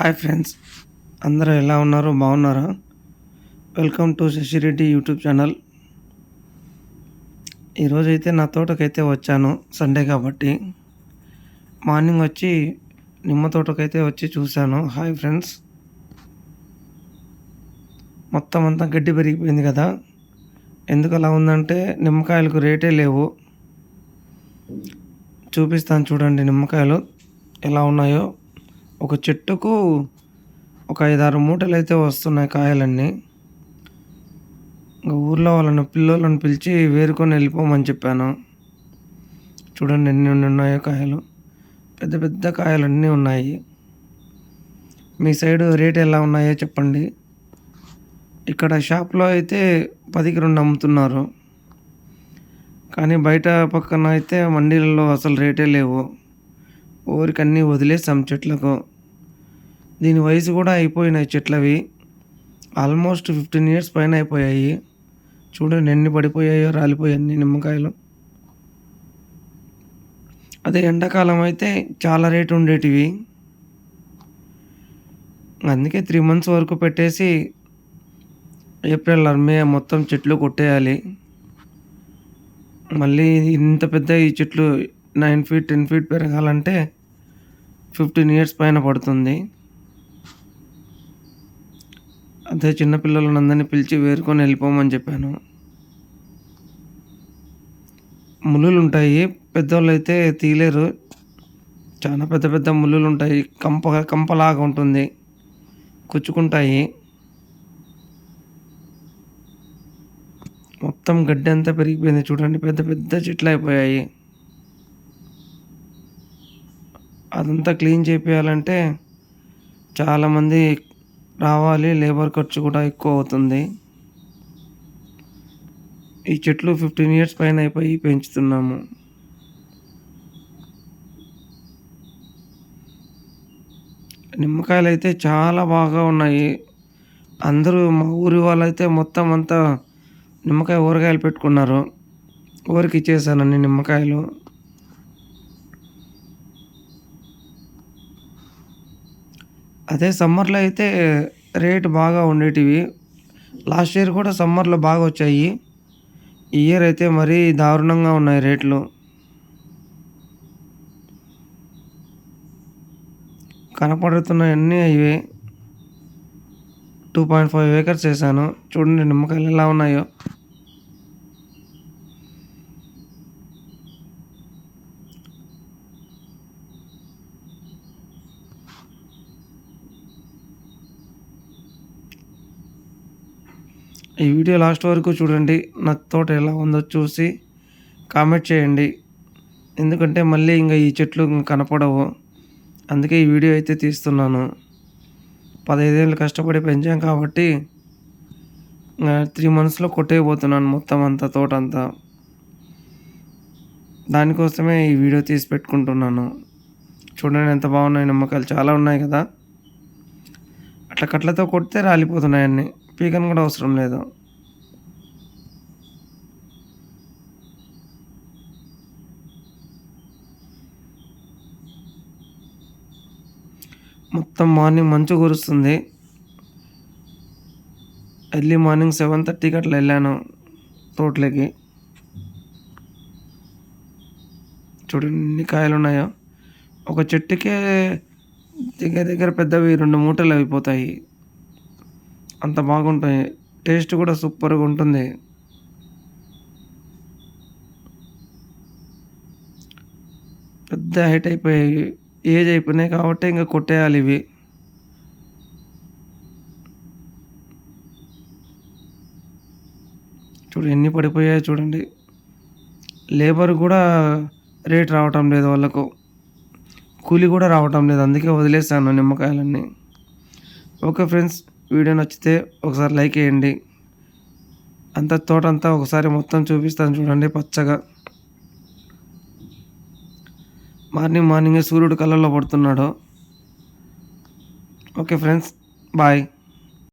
Hi friends అందరూ ఎలా ఉన్నారు? బాగున్నారా? Welcome to Shashi Reddy YouTube channel. ఈరోజైతే నా తోటకైతే వచ్చాను సండే కాబట్టి. మార్నింగ్ వచ్చి నిమ్మ తోటకైతే వచ్చి చూశాను. Hi friends. మొత్తం అంతా గడ్డి పెరిగిపోయింది కదా. ఎందుకు అలా ఉందంటే నిమ్మకాయలకు రేటే లేవు. చూపిస్తాను చూడండి నిమ్మకాయలు ఎలా ఉన్నాయో. ఒక చెట్టుకు ఒక ఐదారు మూటలు అయితే వస్తున్నాయి కాయలన్నీ. ఇంకా ఊర్లో వాళ్ళని పిల్లలను పిలిచి వేరుకొని వెళ్ళిపోమని చెప్పాను. చూడండి ఎన్ని ఉన్నాయో కాయలు. పెద్ద పెద్ద కాయలు అన్నీ ఉన్నాయి. మీ సైడు రేట్ ఎలా ఉన్నాయో చెప్పండి. ఇక్కడ షాప్లో అయితే పదికి రెండు అమ్ముతున్నారు. కానీ బయట పక్కన అయితే మండీలలో అసలు రేటే లేవు. ఊరికన్నీ వదిలేసాం చెట్లకు. దీని వయసు కూడా అయిపోయినాయి చెట్లవి. ఆల్మోస్ట్ ఫిఫ్టీన్ ఇయర్స్ పైన అయిపోయాయి. చూడండి ఎన్ని పడిపోయాయో రాలిపోయాయి అన్ని నిమ్మకాయలు. అదే ఎండాకాలం అయితే చాలా రేటు ఉండేటివి. అందుకే త్రీ మంత్స్ వరకు పెట్టేసి ఏప్రిల్ మే మొత్తం చెట్లు కొట్టేయాలి. మళ్ళీ ఇంత పెద్ద ఈ చెట్లు నైన్ ఫీట్ టెన్ ఫీట్ పెరగాలంటే ఫిఫ్టీన్ ఇయర్స్ పైన పడుతుంది. అదే చిన్నపిల్లలందరినీ పిలిచి వేరుకొని వెళ్ళిపోమని చెప్పాను. ములులు ఉంటాయి పెద్దవాళ్ళు అయితే తీయలేరు. చాలా పెద్ద పెద్ద ములులు ఉంటాయి కంప కంపలాగా ఉంటుంది. కుచ్చుకుంటాయి. మొత్తం గడ్డి అంతా పెరిగిపోయింది. చూడండి పెద్ద పెద్ద చెట్లు అయిపోయాయి. అదంతా క్లీన్ చేయాలంటే చాలామంది రావాలి లేబర్ ఖర్చు కూడా ఎక్కువ అవుతుంది. ఈ చెట్లు ఫిఫ్టీన్ ఇయర్స్ పైన అయిపోయి పెంచుతున్నాము. నిమ్మకాయలు అయితే చాలా బాగా ఉన్నాయి. అందరూ మా ఊరి వాళ్ళైతే మొత్తం అంతా నిమ్మకాయ ఊరగాయలు పెట్టుకున్నారు. ఊరికి ఇచ్చేసాను అన్ని నిమ్మకాయలు. అదే సమ్మర్లో అయితే రేట్ బాగా ఉండేటివి. లాస్ట్ ఇయర్ కూడా సమ్మర్లో బాగా వచ్చాయి. ఈ ఇయర్ అయితే మరీ దారుణంగా ఉన్నాయి రేట్లు. కనపడుతున్నాయన్నీ ఇవే. టూ పాయింట్ ఫైవ్ ఏకర్స్ వేసాను చూడండి నిమ్మకాయలు ఎలా ఉన్నాయో. ఈ వీడియో లాస్ట్ వరకు చూడండి. నా తోట ఎలా ఉందో చూసి కామెంట్ చేయండి. ఎందుకంటే మళ్ళీ ఇంకా ఈ చెట్లు కనపడవు. అందుకే ఈ వీడియో అయితే తీస్తున్నాను. పదహైదేళ్ళు కష్టపడి పెంచాం కాబట్టి త్రీ మంత్స్లో కొట్టేయబోతున్నాను మొత్తం అంతా తోట అంతా. దానికోసమే ఈ వీడియో తీసి పెట్టుకుంటున్నాను. చూడండి ఎంత బాగున్నాయి నిమ్మకాయలు. చాలా ఉన్నాయి కదా. అట్లా కట్లతో కొడితే రాలిపోతున్నాయి అన్నీ. స్పీకర్ కూడా అవసరం లేదు. మొత్తం మార్నింగ్ మంచు కురుస్తుంది. ఎర్లీ మార్నింగ్ సెవెన్ థర్టీకి అట్లా వెళ్ళాను తోటలోకి. చూడండి ఎన్ని కాయలు ఉన్నాయో. ఒక చెట్టుకే దగ్గర దగ్గర పెద్దవి రెండు మూటలు అయిపోతాయి. అంత బాగుంటాయి టేస్ట్ కూడా సూపర్గా ఉంటుంది. పెద్ద హైట్ అయిపోయాయి ఏజ్ అయిపోయినాయి కాబట్టి ఇంకా కొట్టేయాలి ఇవి. చూడు ఎన్ని పడిపోయాయో చూడండి. లేబర్ కూడా రేట్ రావటం లేదు వాళ్ళకు. కూలి కూడా రావటం లేదు. అందుకే వదిలేసాను నిమ్మకాయలన్నీ. ఓకే ఫ్రెండ్స్ వీడియో నచ్చితే ఒకసారి లైక్ వేయండి అంత తోట అంతా ఒకసారి మొత్తం చూపిస్తాను చూడండి పచ్చగా. మార్నింగ్ మార్నింగే సూర్యుడు కళ్ళల్లో పడుతున్నాడు. Okay friends bye.